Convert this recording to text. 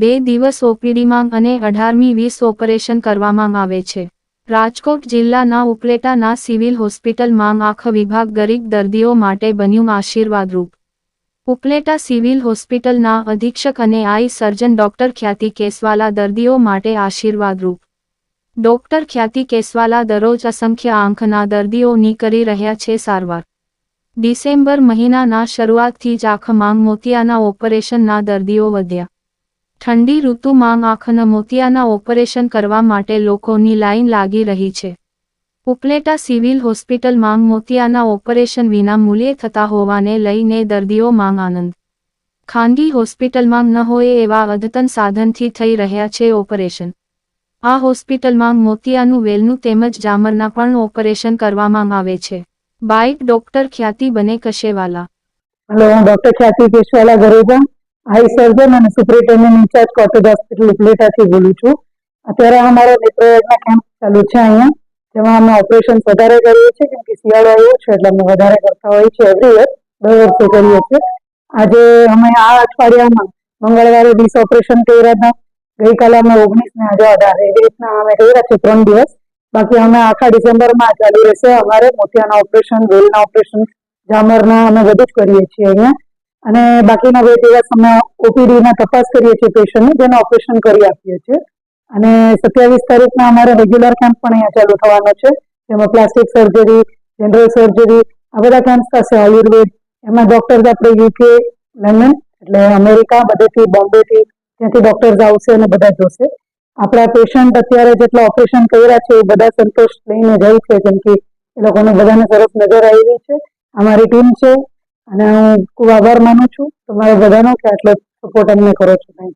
બે દિવસ ઓપીડીમાં અને અઢારમી વીસ ઓપરેશન કરવામાં આવે છે. રાજકોટ જિલ્લાના ઉપલેટાના સિવિલ હોસ્પિટલમાં આંખ વિભાગ ગરીબ દર્દીઓ માટે બન્યું આશીર્વાદરૂપ. ઉપલેટા સિવિલ હોસ્પિટલના અધિક્ષક અને આઈ સર્જન ડોક્ટર ખ્યાતિ કેસવાલા દર્દીઓ માટે આશીર્વાદરૂપ. ડોક્ટર ખ્યાતિ કેસવાલા દરરોજ અસંખ્ય આંખના દર્દીઓની કરી રહ્યા છે સારવાર. ડિસેમ્બર મહિનાના શરૂઆતથી જ આંખ માંગ મોતિયાના ઓપરેશનના દર્દીઓ વધ્યા. ઠંડી ઋતુમાં આંખના મોતિયાના ઓપરેશન કરવા માટે લોકોની લાઈન લાગી રહી છે. ઉપલેટા સિવિલ હોસ્પિટલમાં મોતિયાના ઓપરેશન વિના મૂલ્યે થતા હોવાને લઈને દર્દીઓ માંગ આનંદ. ખાનગી હોસ્પિટલમાં ન હોય એવા અદ્યતન સાધનથી થઈ રહ્યા છે ઓપરેશન. આ હોસ્પિટલમાં મોતિયાનું વેલનું તેમજ જામરના પણ ઓપરેશન કરવામાં આવે છે. બાઇક ડોક્ટર ખ્યાતિ બને કશેવાલા. હેલો ડોક્ટર ખ્યાતિ કેશવાલા ગરેજા આઈ સર્જન અને સુપ્રિન્ટેન્ડન્ટ ઇન્ચાર્જ કોટેજ હોસ્પિટલ ઉપલેટાથી બોલું છું. અત્યારે અમારો નેત્રયોગના કેમ્પ ચાલુ છે અહીંયા. જેમાં અમે ઓપરેશન વધારે કરીએ છીએ, કેમ કે શિયાળો આવ્યો છે, એટલે અમે વધારે કરતા હોઈએ છીએ એવરી યર દર વર્ષે કરીએ છીએ. આજે અમે આ અઠવાડિયામાં મંગળવારે વીસ ઓપરેશન કર્યા હતા. ગઈકાલે અમે ઓગણીસ ને આજે અઢાર. એવી રીતના અમે કર્યા છે ત્રણ દિવસ. બાકી અમે આખા ડિસેમ્બરમાં ચાલુ રહેશે. અમારે મોતિયાના ઓપરેશન વેલના ઓપરેશન જામરના અમે બધું જ કરીએ છીએ અહીંયા. અને બાકીના બે દિવસ અમે ઓપીડીના તપાસ કરીએ છીએ પેશન્ટની, જેને ઓપરેશન કરી આપીએ છીએ. અને સત્યાવીસ તારીખના અમારે રેગ્યુલર કેમ્પ પણ અહીંયા ચાલુ થવાનો છે, જેમાં પ્લાસ્ટિક સર્જરી, જનરલ સર્જરી, આ બધા કેમ્પ થશે આયુર્વેદ, એમાં ડોક્ટર્સ આપણે યુકે લંડન, એટલે અમેરિકા, બધેથી બોમ્બેથી, ત્યાંથી ડોક્ટર્સ આવશે અને બધા જોશે. આપણા પેશન્ટ અત્યારે જેટલા ઓપરેશન કર્યા છે, એ બધા સંતોષ લઈને જાય છે, જેમ કે એ લોકોને બધાને સરસ નજર આવી છે. અમારી ટીમ છે અને હું ખૂબ આભાર માનું છું. તમારા બધાનો કે આટલો સપોર્ટ અમને કરો છો. થેન્ક